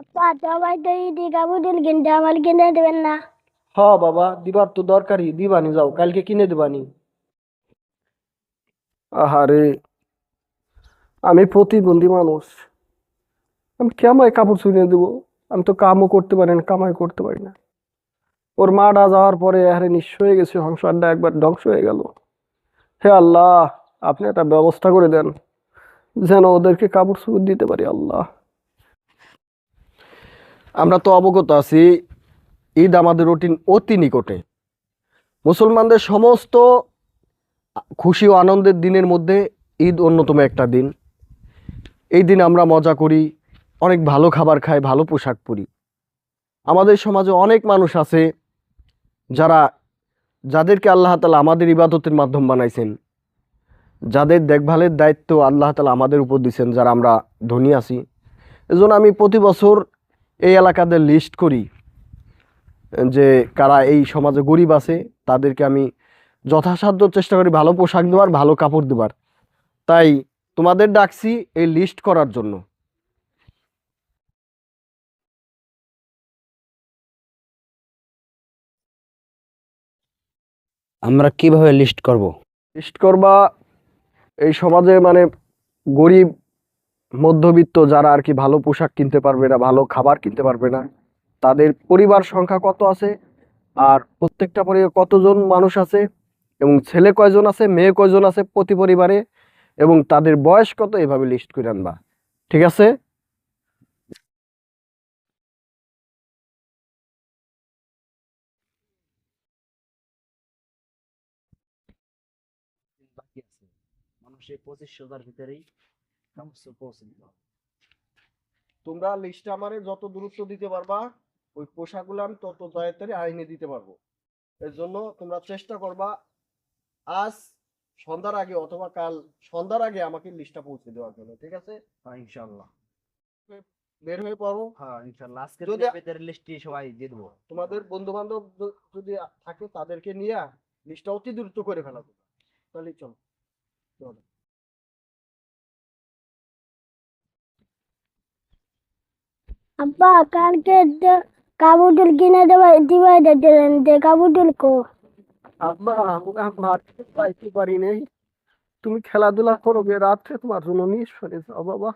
আপা সবাই তো ঈদি কাপড় কিনতে আমার কিনে দেবেন না। হ বাবা দিবার তো দরকারই দিবানি যাও কালকে কিনে দিবানি। আহারে আমি প্রতিবন্ধী মানুষ। আমি কেমন কাপড় চুরিয়ে দেবো? আমি তো কামও করতে পারি না কামাই করতে পারি না। ওর মাটা যাওয়ার পরে আরে নিঃস্ব হয়ে গেছে সংসারটা একবার ধ্বংস হয়ে গেল। হে আল্লাহ আপনি একটা ব্যবস্থা করে দেন যেন ওদেরকে কাপড় চুপড় দিতে পারি আল্লাহ। আমরা তো অবগত আছি, ঈদ আমাদের অতি অতি নিকটে। মুসলমানদের সমস্ত খুশি ও আনন্দের দিনের মধ্যে ঈদ অন্যতম একটা দিন। এই দিন আমরা মজা করি, অনেক ভালো খাবার খাই, ভালো পোশাক পরি। আমাদের সমাজে অনেক মানুষ আছে, যারা, যাদেরকে আল্লাহ তালা আমাদের ইবাদতের মাধ্যম বানাইছেন। যাদের দেখভালের দায়িত্ব আল্লাহ তালা আমাদের উপর দিয়েছেন যারা আমরা ধনী আছি। এজন্য আমি প্রতি বছর এই এলাকাদের লিস্ট করি যে কারা এই সমাজে গরিব আছে তাদেরকে আমি যথাসাধ্য চেষ্টা করি ভালো পোশাক দেওয়ার ভালো কাপড় দেওয়ার। তাই তোমাদের ডাকছি এই লিস্ট করার জন্য। আমরা কীভাবে লিস্ট করব? লিস্ট করবা এই সমাজে মানে গরিব মধ্যবিত্ত যারা আর কি ভালো পোশাক কিনতে পারবে না, ভালো খাবার কিনতে পারবে না, তাদের পরিবার সংখ্যা কত আছে? আর প্রত্যেকটা পরিবার কতজন মানুষ আছে? এবং ছেলে কয়জন আছে, মেয়ে কয়জন আছে প্রতি পরিবারে? এবং তাদের বয়স কত? এভাবে লিস্ট করে আনবা। ঠিক আছে। মানুষের পঁচিশ হাজার ভিতরেই তোমরা লিস্টে আমারে যত দূরত্ব দিতে পারবা ওই পোশাকগুলো আমি তত তাড়াতাড়ি আইনে দিতে পারব। এর জন্য তোমরা চেষ্টা করবা আজ সন্ধ্যার আগে অথবা কাল সন্ধ্যার আগে আমাকে লিস্টটা পৌঁছে দেওয়ার জন্য ঠিক আছে? হ্যাঁ ইনশাল্লাহ বের হয়ে পড়ো। হ্যাঁ ইনশাল্লাহ আজকে যদি- ভিতরে লিস্টটি সবাই দিয়ে দেবো। তোমাদের বন্ধু বান্ধব যদি থাকে তাদেরকে নিয়ে লিস্টটা অতি দ্রুত করে ফেলা। তাহলে চলো চলো। আব্বা, কালকে কাবুটুল কিনে দেবে দিবাই দিলেন যে কাবুটুল কো। আব্বা আমার পাইতে পারি নেই। তুমি খেলাধুলা করো রাত্রে তোমার জন্য যাও, বাবা।